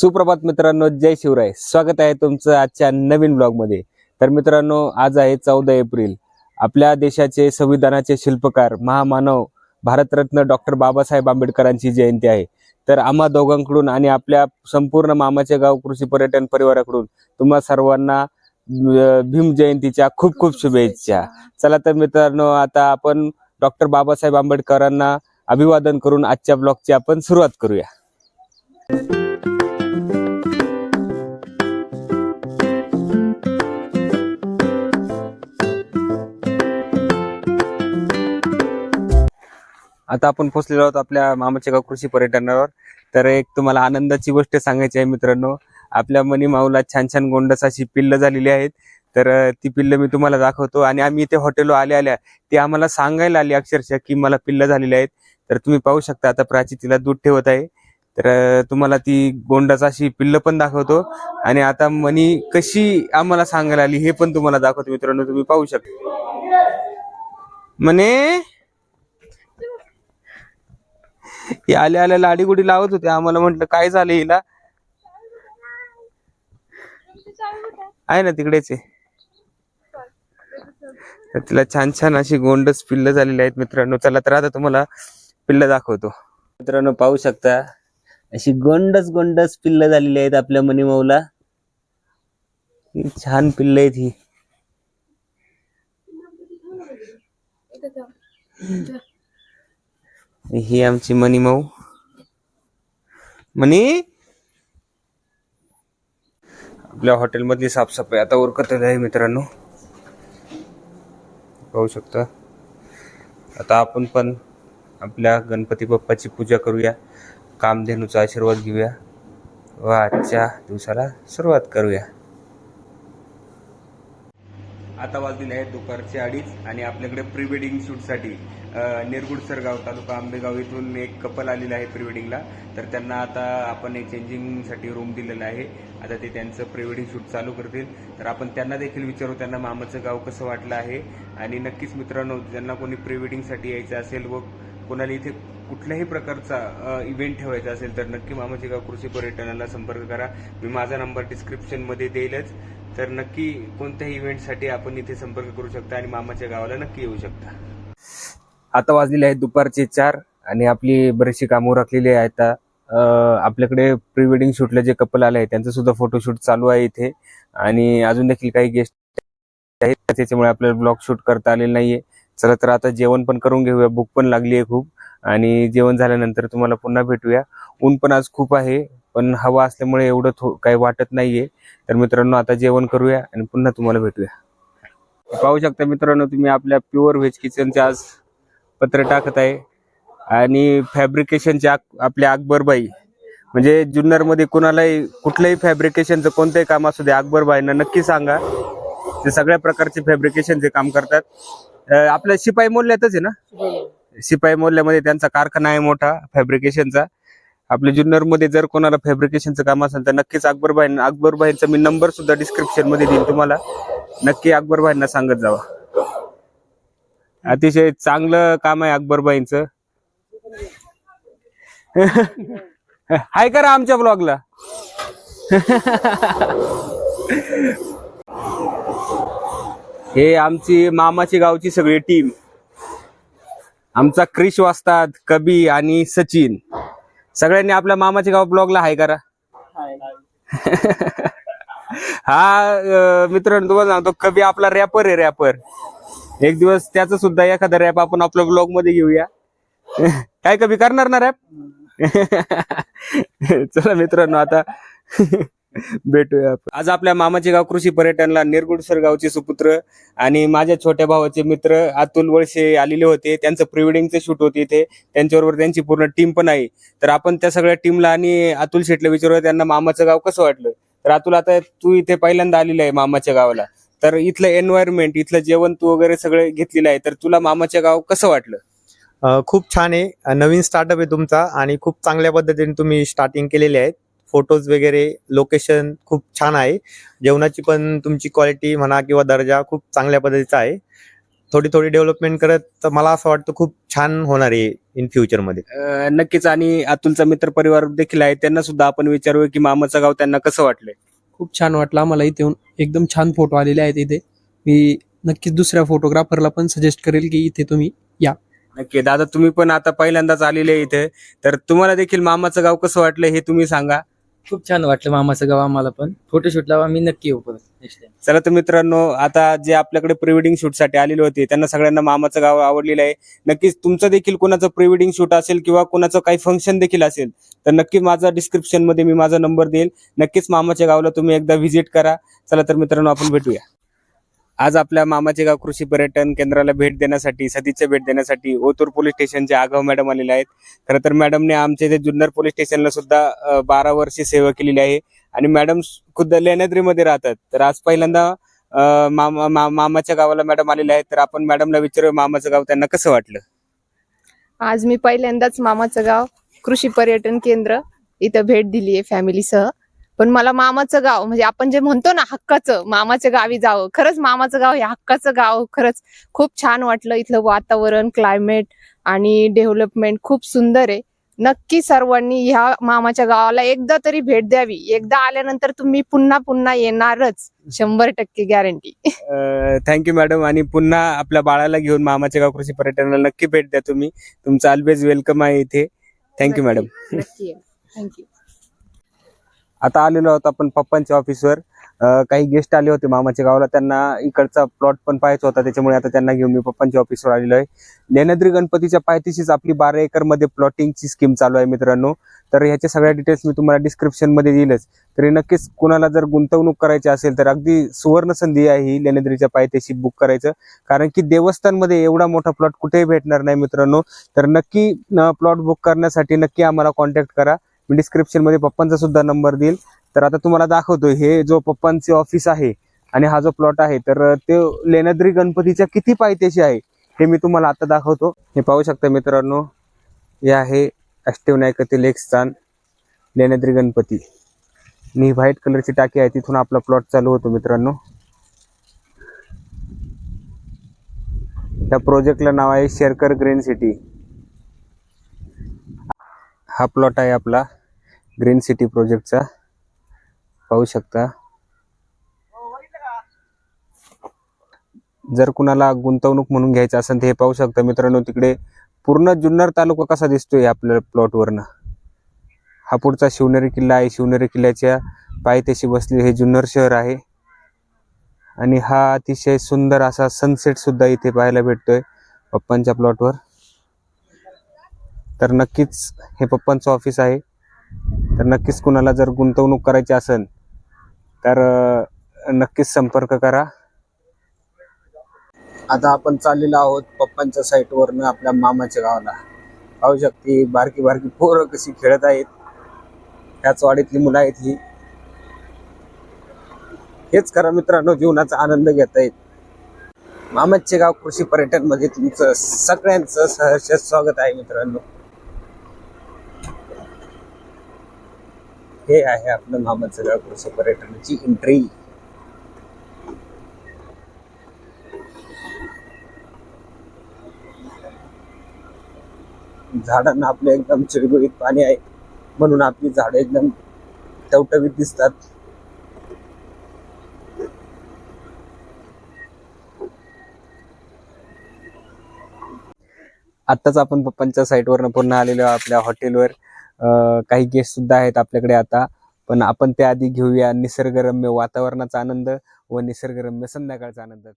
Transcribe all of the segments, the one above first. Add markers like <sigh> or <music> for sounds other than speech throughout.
सुप्रभात मित्रांनो जय शिवराय. स्वागत आहे तुमचं आजच्या नवीन ब्लॉगमध्ये. तर मित्रांनो आज आहे चौदा एप्रिल. आपल्या देशाचे संविधानाचे शिल्पकार महामानव भारतरत्न डॉक्टर बाबासाहेब आंबेडकरांची जयंती आहे. तर आम्हा दोघांकडून आणि आपल्या संपूर्ण मामाचे गाव कृषी पर्यटन परिवाराकडून तुम्हा सर्वांना भीम जयंतीच्या खूप खूप शुभेच्छा. चला तर मित्रांनो आता आपण डॉक्टर बाबासाहेब आंबेडकरांना अभिवादन करून आजच्या ब्लॉगची आपण सुरुवात करूया. आता आपण पोहोचलेलो आहोत आपल्या मामाच्या गाव कृषी पर्यटनावर. तर एक तुम्हाला आनंदाची गोष्ट सांगायची आहे मित्रांनो. आपल्या मनी माऊला छान छान गोंडस अशी पिल्ल झालेली आहेत. तर ती पिल्ल मी तुम्हाला दाखवतो आणि आम्ही इथे हॉटेलवर आले आल्या ते आम्हाला सांगायला आली अक्षरशः की मला पिल्ल झालेली आहेत. तर तुम्ही पाहू शकता आता प्राची तिला दूध ठेवत आहे. तर तुम्हाला ती गोंडाच अशी पिल्ल पण दाखवतो. आणि आता मनी कशी आम्हाला सांगायला आली हे पण तुम्हाला दाखवतो मित्रांनो तुम्ही पाहू शकता. म्हणे हे आल्या आल्या लाडीगुडी लावत होते. आम्हाला म्हंटल काय झालं हिला? आहे ना तिकडेच आहे. तिला छान छान अशी गोंडस पिल्ल झालेली आहेत मित्रांनो. चला तर आता तुम्हाला पिल्ल दाखवतो. मित्रांनो पाहू शकता अशी गोंडस गोंडस पिल्ल झालेली आहेत आपल्या मनीमाऊला छान पिल्ल आहेत ही. ही आमची मनीमाऊ मनी? आपल्या हॉटेलमधली साफसफाई आता उरकत आहे मित्रांनो. पाहू शकता. आता आपण पण आपल्या गणपती बाप्पाची पूजा करूया. कामधेनूचा आशीर्वाद घेऊया व आजच्या दिवसाला सुरुवात करूया. आता वाजलेले आहेत दुपारचे अडीच आणि आपल्याकडे प्री वेडिंग शूटसाठी निरगुडसर गाव तालुका आंबेगाव इथून एक कपल आलेलं आहे प्री वेडिंगला तर त्यांना आता आपण एक चेंजिंगसाठी रूम दिलेला आहे. आता ते त्यांचं प्री वेडिंग शूट चालू करतील. तर आपण त्यांना देखील विचारू त्यांना मामाचं गाव कसं वाटलं आहे. आणि नक्कीच मित्रांनो ज्यांना कोणी प्री वेडिंगसाठी यायचं असेल व कोणाला इथे कुठल्याही प्रकारचा इव्हेंट ठेवायचा असेल तर नक्की मामाचे गाव कृषी पर्यटनाला संपर्क करा. मी माझा नंबर डिस्क्रिप्शनमध्ये देईलच. तर नक्की कोणत्याही इव्हेंटसाठी आपण इथे संपर्क करू शकता आणि मामाच्या गावाला नक्की येऊ शकता. आता वाजलेले आहेत दुपारचे चार आणि आपली बरीचशी कामं राखलेली आहेत. आता आपल्याकडे प्री वेडिंग शूटला जे कपल आले आहे त्यांचं सुद्धा फोटोशूट चालू आहे इथे. आणि अजून देखील काही गेस्ट आहेत त्याच्यामुळे आपल्याला ब्लॉग शूट करता आलेलं नाहीये. चला तर आता जेवण पण करून घेऊया. भूक पण लागली आहे खूप. आणि जेवण झाल्यानंतर तुम्हाला पुन्हा भेटूया. ऊन पण आज खूप आहे पण हवा असल्यामुळे एवढं थो काही वाटत नाहीये. तर मित्रांनो आता जेवण करूया आणि पुन्हा तुम्हाला भेटूया. पाहू शकता मित्रांनो तुम्ही आपल्या प्युअर व्हेज किचनचे आज पत्र टाकत आहे आणि फॅब्रिकेशनचे आपल्या अकबरबाई म्हणजे जुन्नरमध्ये कुणालाही कुठलंही फॅब्रिकेशनचं कोणतंही काम असू दे अकबरबाईंना नक्की सांगा. ते सगळ्या प्रकारचे फॅब्रिकेशनचे काम करतात. आपल्या शिपाई मोल्यातच आहे ना? शिपाई मोल्यामध्ये त्यांचा कारखाना आहे मोठा फॅब्रिकेशनचा आपल्या जुन्नरमध्ये जर कोणाला फॅब्रिकेशनचं काम असेल तर नक्कीच अकबरबाई अकबरबाईंचा मी नंबर सुद्धा डिस्क्रिप्शनमध्ये देईन तुम्हाला. नक्की अकबरबाईंना सांगत जावा. अतिशय चांगलं काम आहे अकबरबाईंच हाय करा आमच्या ब्लॉगला हे आमची मामाची गावची सगळी टीम आमचा क्रिश वाजतात कबी आणि सचिन. सगळ्यांनी आपल्या मामाच्या गाव ब्लॉगला हाय करा. <laughs> हा मित्रांनो तुम्हाला सांगतो कबी आपला रॅपर आहे रॅपर एक दिवस त्याचं सुद्धा एखादा रॅप आपण आपल्या ब्लॉगमध्ये घेऊया. <laughs> काय कबी करणार ना रॅप <laughs> चला मित्रांनो आता. <laughs> भेटूया. आज आपल्या मामाचे गाव कृषी पर्यटनला निरगुडसर गावचे सुपुत्र आणि माझ्या छोट्या भावाचे मित्र अतुल वळसे आलेले होते. त्यांचं प्रिवेडिंगचं शूट होते इथे. त्यांच्याबरोबर त्यांची पूर्ण टीम पण आहे. तर आपण त्या सगळ्या टीमला आणि अतुल शेटला विचारूया त्यांना मामाचं गाव कसं वाटलं? तर अतुल आता तू इथे पहिल्यांदा आलेला आहे मामाच्या गावाला. तर इथलं एन्व्हायरमेंट इथलं जेवण तू वगैरे सगळं घेतलेलं आहे. तर तुला मामाच्या गाव कसं वाटलं? खूप छान आहे. नवीन स्टार्टअप आहे तुमचा आणि खूप चांगल्या पद्धतीने तुम्ही स्टार्टिंग केलेली आहेत. फोटोज वगैरे लोकेशन खूप छान आहे. जेवणाची पण तुमची क्वालिटी म्हणा किंवा दर्जा खूप चांगल्या पद्धतीचा आहे. थोडी थोडी डेव्हलपमेंट करत तर मला असं वाटतं खूप छान होणार आहे इन फ्युचरमध्ये नक्कीच. आणि अतुलचा मित्र परिवार देखील आहे. त्यांना सुद्धा आपण विचारू की मामाचं गाव त्यांना कसं वाटलंय? खूप छान वाटलं आम्हाला इथे येऊन. एकदम छान फोटो आलेले आहेत इथे. मी नक्कीच दुसऱ्या फोटोग्राफरला पण सजेस्ट करेल की इथे तुम्ही नक्की. दादा तुम्ही पण आता पहिल्यांदाच आलेले आहे इथे. तर तुम्हाला देखील मामाचं गाव कसं वाटलं हे तुम्ही सांगा. खूप छान वाटलं मामाचं गाव आम्हाला पण. फोटोशूटला मी नक्की येऊ परत नेक्स्ट टाइम चला तर मित्रांनो आता जे आपल्याकडे प्री वेडिंग शूटसाठी आलेले होते त्यांना सगळ्यांना मामाचं गाव आवडलेलं आहे. नक्कीच तुमचं देखील कोणाचं प्री वेडिंग शूट असेल किंवा कोणाचं काही फंक्शन देखील असेल तर नक्की माझा डिस्क्रिप्शनमध्ये मी माझा नंबर देईल. नक्कीच मामाच्या गावाला तुम्ही एकदा व्हिजिट करा. चला तर मित्रांनो आपण भेटूया. आज आपल्या मामाचे गाव कृषी पर्यटन केंद्राला भेट देण्यासाठी सदिच्छा भेट देण्यासाठी ओतूर पोलीस स्टेशनचे आगाव मॅडम आलेले आहेत. खरं तर मॅडमने आमच्या इथे जुन्नर पोलीस स्टेशनला सुद्धा बारा वर्षे सेवा केलेली आहे. आणि मॅडम खुद्द लेण्याद्रीमध्ये राहतात. तर आज पहिल्यांदा मामा मा- मामाच्या गावाला मॅडम आलेले आहेत. तर आपण मॅडमला विचारू मामाचं गाव त्यांना कसं वाटलं? आज मी पहिल्यांदाच मामाचं गाव कृषी पर्यटन केंद्र इथं भेट दिली आहे फॅमिलीसह पण मला मामाचं गाव म्हणजे आपण जे म्हणतो ना हक्काचं मामाच्या गावी जावं. खरंच मामाचं गाव हे हक्काचं गाव. खरंच खूप छान वाटलं इथलं वातावरण क्लायमेट आणि डेव्हलपमेंट खूप सुंदर आहे. नक्की सर्वांनी ह्या मामाच्या गावाला एकदा तरी भेट द्यावी. एकदा आल्यानंतर तुम्ही पुन्हा पुन्हा येणारच. शंभर टक्के गॅरंटी थँक्यू मॅडम आणि पुन्हा आपल्या बाळाला घेऊन मामाच्या गाव कृषी पर्यटनाला नक्की भेट द्या तुम्ही. तुमचं ऑलवेज वेलकम आहे इथे. थँक्यू मॅडम थँक्यू आता आलेलो आहोत आपण पप्पांच्या ऑफिसवर काही गेस्ट आले होते मामाच्या गावाला. त्यांना इकडचा प्लॉट पण पाहायचा होता. त्याच्यामुळे आता त्यांना घेऊन मी पप्पांच्या ऑफिसवर आलेलो आहे. लेनद्री गणपतीच्या पायथीशीच आपली बारा एकरमध्ये प्लॉटिंगची स्कीम चालू आहे मित्रांनो. तर ह्याच्या सगळ्या डिटेल्स मी तुम्हाला डिस्क्रिप्शनमध्ये दिलंच. तरी नक्कीच कुणाला जर गुंतवणूक करायची असेल तर अगदी सुवर्ण संधी आहे ही लेण्याद्रीच्या पायथ्याशी बुक करायचं. कारण की देवस्थानमध्ये एवढा मोठा प्लॉट कुठेही भेटणार नाही मित्रांनो. तर नक्की प्लॉट बुक करण्यासाठी नक्की आम्हाला कॉन्टॅक्ट करा. मी डिस्क्रिप्शनमध्ये पप्पांचा सुद्धा नंबर देईल. तर आता तुम्हाला दाखवतो हे जो पप्पांचे ऑफिस आहे आणि हा जो प्लॉट आहे तर ते लेण्याद्री गणपतीच्या किती पायथ्याशी आहे हे मी तुम्हाला आता दाखवतो. हे पाहू शकता मित्रांनो हे आहे अष्टविनायकातील एक स्थान लेण्याद्री गणपती. आणि व्हाईट कलरची टाकी आहे तिथून आपला प्लॉट चालू होतो मित्रांनो. त्या प्रोजेक्टला नाव आहे शेरकर ग्रीन सिटी. हा प्लॉट आहे आपला. ग्रीन सिटी प्रोजेक्टचा. पाहू शकता. जर कुणाला गुंतवणूक म्हणून घ्यायचं असेल तर हे पाहू शकता. मित्रांनो तिकडे पूर्ण जुन्नर तालुका कसा दिसतोय आपल्या प्लॉटवरनं? हा पुढचा शिवनेरी किल्ला आहे. शिवनेरी किल्ल्याच्या पायथ्याशी बसले हे जुन्नर शहर आहे. आणि हा अतिशय सुंदर असा सनसेट सुद्धा इथे पाहायला भेटतोय पप्पांच्या प्लॉटवर तर नक्कीच हे पप्पांचं ऑफिस आहे. तर नक्कीच कुणाला जर गुंतवणूक करायची असेल तर नक्कीच संपर्क करा. आता आपण चाललेलो आहोत पप्पांच्या साईटवरनं आपल्या मामाच्या गावाला. पाहू शकते बारकी बारकी पोरं कशी खेळत आहेत. त्याच वाडीतली मुलं आहेत ही. हेच खरं मित्रांनो जीवनाचा आनंद घेत आहेत. मामाचे गाव कृषी पर्यटनमध्ये तुमचं सगळ्यांचं सहर्ष स्वागत आहे मित्रांनो. हे आहे आपलं मामाचं गाव कृषी पर्यटनाची एंट्री झाडांना आपले एकदम चिळगुळीत पाणी आहे. म्हणून आपली झाडं एकदम टवटवीत दिसतात. आत्ताच आपण पप्पांच्या साईटवरनं पुन्हा आलेलो आपल्या हॉटेलवर काही गेस्ट सुद्धा आहेत आपल्याकडे आता. पण आपण त्याआधी घेऊया निसर्गरम्य वातावरणाचा आनंद व निसर्गरम्य संध्याकाळचा आनंद.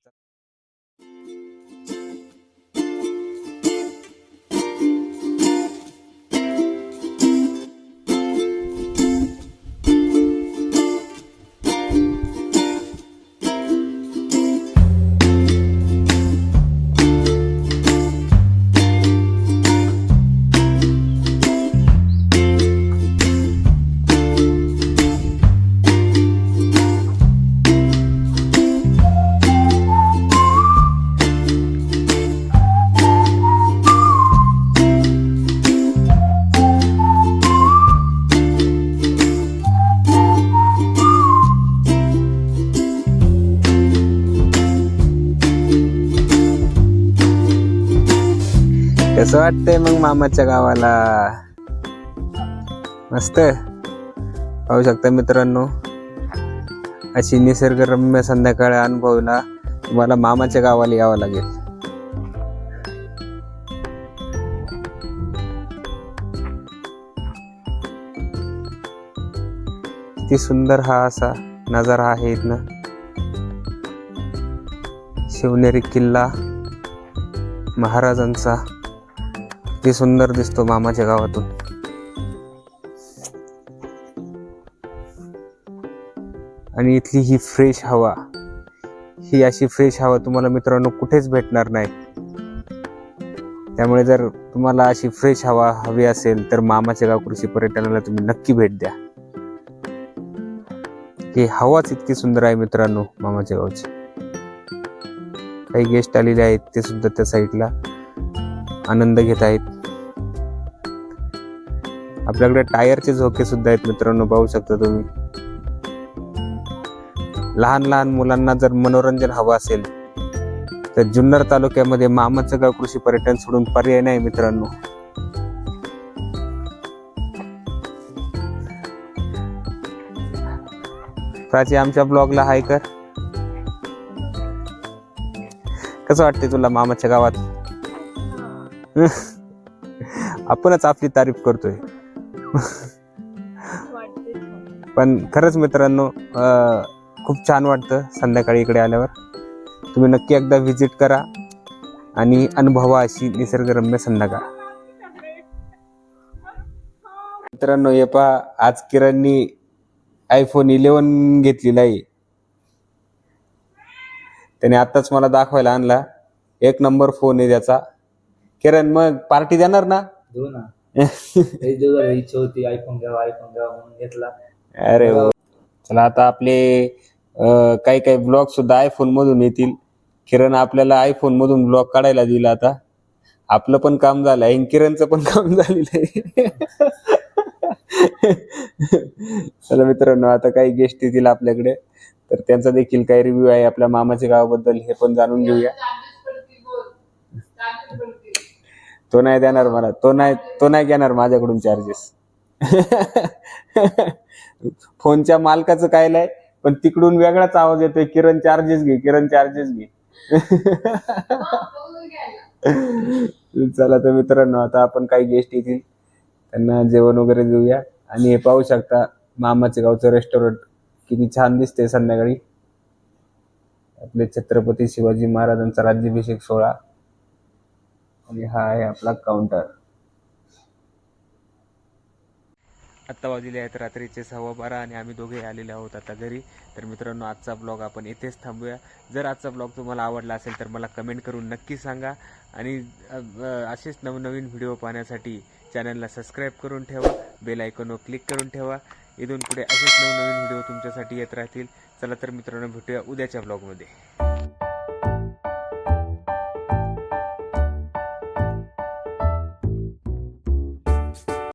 कसं वाटतंय मग मामाच्या गावाला? मस्त? पाहू शकता मित्रांनो अशी निसर्गरम्य संध्याकाळ अनुभवला तुम्हाला मामाच्या गावाला यावं लागेल. किती सुंदर हा असा नजारा आहे इथनं. शिवनेरी किल्ला महाराजांचा. किती सुंदर दिसतो मामाच्या गावातून. आणि इथली ही फ्रेश हवा. ही अशी फ्रेश हवा तुम्हाला मित्रांनो कुठेच भेटणार नाही. त्यामुळे जर तुम्हाला अशी फ्रेश हवा हवी असेल तर मामाच्या गाव कृषी पर्यटनाला तुम्ही नक्की भेट द्या. ही हवाच इतकी सुंदर आहे मित्रांनो मामाच्या गावची. काही गेस्ट आलेले आहेत ते सुद्धा त्या साईडला आनंद घेत आहेत. आपल्याकडे टायरचे झोके सुद्धा आहेत मित्रांनो पाहू शकता तुम्ही. लहान लहान मुलांना जर मनोरंजन हवं असेल तर जुन्नर तालुक्यामध्ये मामाचं गाव कृषी पर्यटन सोडून पर्याय नाही मित्रांनो. प्राची आमच्या ब्लॉगला हाय कर. कसं वाटते तुला मामाच्या गावात? <laughs> आपणच आपली तारीफ करतोय. <laughs> पण खरंच मित्रांनो खूप छान वाटतं संध्याकाळी इकडे आल्यावर. तुम्ही नक्की एकदा व्हिजिट करा आणि अनुभवा अशी निसर्गरम्य संध्याकाळ. मित्रांनो हे पहा आज किरणनी आयफोन इलेवन घेतलेला आहे. त्याने आताच मला दाखवायला आणला. एक नंबर फोन आहे त्याचा. किरण मग पार्टी देणार ना? देऊ ना. <laughs> इच्छा होती आयफोन घ्यावा आयफोन घ्यावा म्हणून घेतला. अरे वा. चला आता आपले अं, काही काही ब्लॉग सुद्धा आयफोन मधून येतील. किरण आपल्याला आयफोन मधून ब्लॉग काढायला दिला आता. आपलं पण काम झालं आहे किरणचं पण काम झालेलं आहे. <laughs> चला मित्रांनो आता काही गेस्ट येतील आपल्याकडे. तर त्यांचा देखील काही रिव्ह्यू आहे आपल्या मामाच्या गावाबद्दल हे पण जाणून घेऊया. तो नाही देणार मला. तो नाही तो नाही घेणार माझ्याकडून चार्जेस फोनच्या मालकाचं काय नाही पण तिकडून वेगळाच आवाज येतोय किरण चार्जेस घे किरण चार्जेस घे. चला तर मित्रांनो आता आपण काही गेस्ट येतील. त्यांना जेवण वगैरे देऊया. आणि हे पाहू शकता मामाचे गावचं रेस्टॉरंट किती छान दिसते संध्याकाळी. आपले छत्रपती शिवाजी महाराजांचा राज्याभिषेक सोहळा. आणि हा आहे आपला काउंटर आत्ता वाजलेले आहेत रात्रीचे सव्वा बारा आणि आम्ही दोघे आलेले आहोत आता घरी. तर मित्रांनो आजचा ब्लॉग आपण इथेच थांबूया. जर आजचा ब्लॉग तुम्हाला आवडला असेल तर मला कमेंट करून नक्की सांगा. आणि असेच नवनवीन व्हिडिओ पाहण्यासाठी चॅनलला सबस्क्राईब करून ठेवा. बेल आयकॉनवर क्लिक करून ठेवा. इथून पुढे असेच नवनवीन व्हिडिओ तुमच्यासाठी येत राहतील. चला तर मित्रांनो भेटूया उद्याच्या ब्लॉगमध्ये